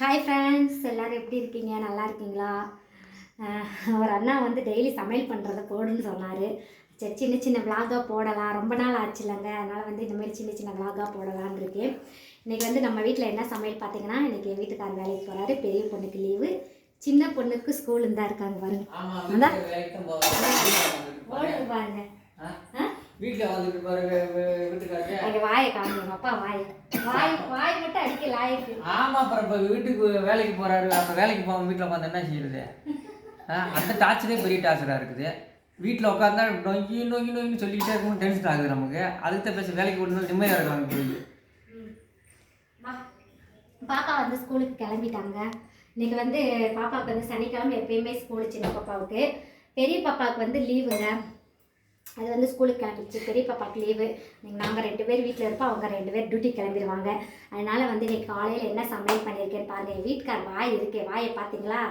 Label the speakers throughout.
Speaker 1: hi friends எல்லோரும் எப்படி இருக்கீங்க நல்லா இருக்கீங்களா அவர் அண்ணா வந்து டெய்லி சமையல் பண்ணுறத போடுன்னு சொன்னார் சரி சின்ன சின்ன விலாகாக போடலாம் ரொம்ப நாள் ஆச்சு இல்லைங்க அதனால் வந்து இந்தமாரி சின்ன சின்ன விலாகாக போடலான் இருக்கேன் இன்றைக்கி வந்து நம்ம வீட்டில் என்ன சமையல் பார்த்தீங்கன்னா இன்றைக்கி என் வீட்டுக்கார வேலைக்கு போகிறாரு பெரிய பொண்ணுக்கு லீவு சின்ன பொண்ணுக்கு ஸ்கூல் தான் இருக்காங்க
Speaker 2: பாருங்க பாருங்க வீட்டில்
Speaker 1: வாயை காமிங்க அப்பா வாய் வாய் வாய் மட்டும்
Speaker 2: ஆமா அப்புறம் இப்போ வீட்டுக்கு வேலைக்கு போறாரு அந்த வேலைக்கு போகாம வீட்டில் உட்காந்து என்ன செய்யறது அந்த டார்ச்சரே பெரிய டார்ச்சராக இருக்குது வீட்டில் உட்காந்தா நொங்கி நொங்கி நொங்கின்னு சொல்லிக்கிட்டே இருக்கணும் டென்ஷன் ஆகுது நமக்கு அதுக்கு தான் பேச வேலைக்கு போட்டு நிம்மதியாக இருக்கலாம் போய்
Speaker 1: பாப்பா வந்து ஸ்கூலுக்கு கிளம்பிட்டாங்க இன்னைக்கு வந்து பாப்பாவுக்கு வந்து சனிக்கிழமை எப்பயுமே ஸ்கூலு சின்ன பாப்பாவுக்கு பெரிய பாப்பாவுக்கு வந்து லீவுங்க அது வந்து ஸ்கூலுக்கு கிளம்பிடுச்சு பெரிய பாப்பாக்கு லீவு நாங்கள் ரெண்டு பேர் வீட்டில் இருப்போம் அவங்க ரெண்டு பேர் டியூட்டி கிளம்பிடுவாங்க அதனால் வந்து இன்றைக்கி காலையில் என்ன சமையல் பண்ணியிருக்கேன் பாருங்கள் என் வீட்டுக்கார் வாய் இருக்கே வாயை பார்த்தீங்களா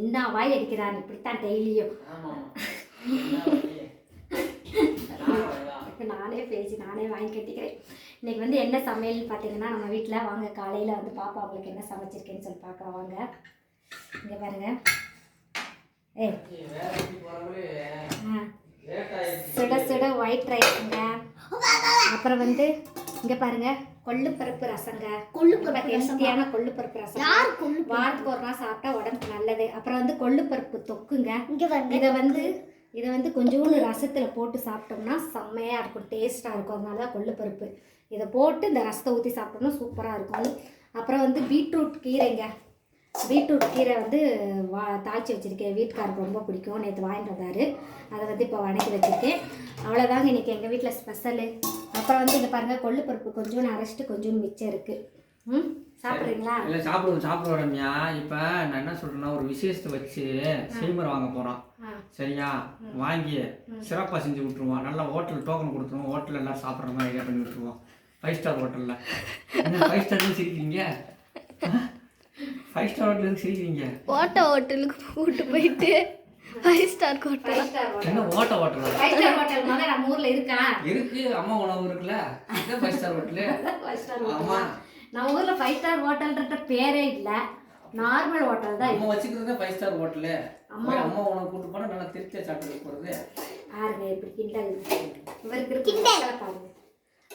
Speaker 1: என்ன வாய் அடிக்கிறான் இப்படித்தான் டெய்லியும் நானே பேசி நானே வாங்கி கட்டிக்கிறேன் இன்றைக்கி வந்து என்ன சமையல்னு பார்த்தீங்கன்னா நம்ம வீட்டில் வாங்க காலையில் வந்து பாப்பா அவங்களுக்கு என்ன சமைச்சிருக்கேன்னு சொல்லி பார்க்குறோம் வாங்க இங்கே பாருங்கள் ஒயிட் ரைஸ்ங்க அப்புறம் வந்து இங்கே பாருங்க கொள்ளு பருப்பு ரசங்க கொள்ளு ஹெல்த்தியான கொள்ளு பருப்பு ரசம் யார் கொள்ளு வாரத்துக்கு ஒரு நாள் சாப்பிட்டா உடம்புக்கு நல்லது அப்புறம் வந்து கொள்ளு பருப்பு தொக்குங்க இதை வந்து இதை வந்து கொஞ்சோண்டு ரசத்தில் போட்டு சாப்பிட்டோம்னா செம்மையாக இருக்கும் டேஸ்ட்டாக இருக்கும் அதனாலதான் கொள்ளு பருப்பு இதை போட்டு இந்த ரசத்தை ஊற்றி சாப்பிட்டோம்னா சூப்பராக இருக்கும் அப்புறம் வந்து பீட்ரூட் கீரைங்க பீட்ரூட் கீரை வந்து வா தாய்ச்சி வச்சுருக்கேன் வீட்டுக்காருக்கு ரொம்ப பிடிக்கும் நேற்று வாங்கிட்டு வந்தார் அதை வந்து இப்போ வணக்கி வச்சுருக்கேன் அவ்வளோதாங்க இன்றைக்கி எங்கள் வீட்டில் ஸ்பெஷலு அப்புறம் வந்து இங்கே பாருங்கள் கொள்ளு பருப்பு கொஞ்சம் அரைச்சிட்டு கொஞ்சம் மிச்சம் இருக்குது ம் சாப்பிட்றீங்களா
Speaker 2: இல்லை சாப்பிடுவோம் சாப்பிடுவோம் ரம்யா இப்போ நான் என்ன சொல்கிறேன்னா ஒரு விசேஷத்தை வச்சு செய்முறை வாங்க போகிறோம் சரியா வாங்கி சிறப்பாக செஞ்சு விட்ருவோம் நல்லா ஹோட்டல் டோக்கன் கொடுத்துருவோம் ஹோட்டலில் எல்லாம் சாப்பிட்ற மாதிரி ஐடியா பண்ணி விட்ருவோம் ஃபைவ் ஸ்டார் ஹோட்டலில் ஃபைவ் ஸ்டார்னு சிரிக்கிறீங்க ஃபைவ் ஸ்டார் ஹோட்டலுக்கு சிரிக்கிறீங்க
Speaker 1: ஹோட்டலுக்கு கூட்டு போயிட்டு ஃபைவ் ஸ்டார் ஹோட்டல் என்ன ஹோட்டல் ஃபைவ் ஸ்டார் ஹோட்டல் மாதிரி நம்ம ஊர்ல இருக்கா
Speaker 2: இருக்கு அம்மா உணவு five star hotel
Speaker 1: five star நம்ம ஊர்ல ஃபைவ் ஸ்டார் ஹோட்டல்ன்றது பேரே இல்ல நார்மல் ஹோட்டல்
Speaker 2: தான் அம்மா வச்சுக்கிறது ஃபைவ் ஸ்டார் ஹோட்டல் அம்மா அம்மா உணவு கூட்டு போனா நல்லா திருப்தியா சாப்பிட்டு போறது
Speaker 1: இப்படி கிண்டல் இவருக்கு கிண்டல் பாருங்க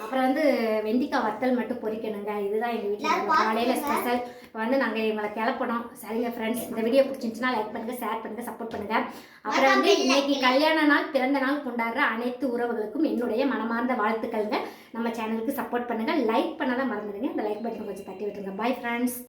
Speaker 1: அப்புறம் வந்து வெண்டிக்காய் வத்தல் மட்டும் பொரிக்கணுங்க இதுதான் எங்கள் வீட்டில் காலையில் ஸ்பெஷல் வந்து நாங்கள் எங்களை கிளப்பணும் சரிங்க ஃப்ரெண்ட்ஸ் இந்த வீடியோ பிடிச்சிருந்துச்சுன்னா லைக் பண்ணுங்கள் ஷேர் பண்ணுங்கள் சப்போர்ட் பண்ணுங்கள் அப்புறம் வந்து இன்னைக்கு கல்யாண நாள் பிறந்த நாள் கொண்டாடுற அனைத்து உறவுகளுக்கும் என்னுடைய மனமார்ந்த வாழ்த்துக்கள்ங்க நம்ம சேனலுக்கு சப்போர்ட் பண்ணுங்கள் லைக் பண்ணாதான் மறந்துடுங்க இந்த லைக் பட்டனை கொஞ்சம் தட்டி விட்டுருங்க பாய் ஃப்ரெண்ட்ஸ்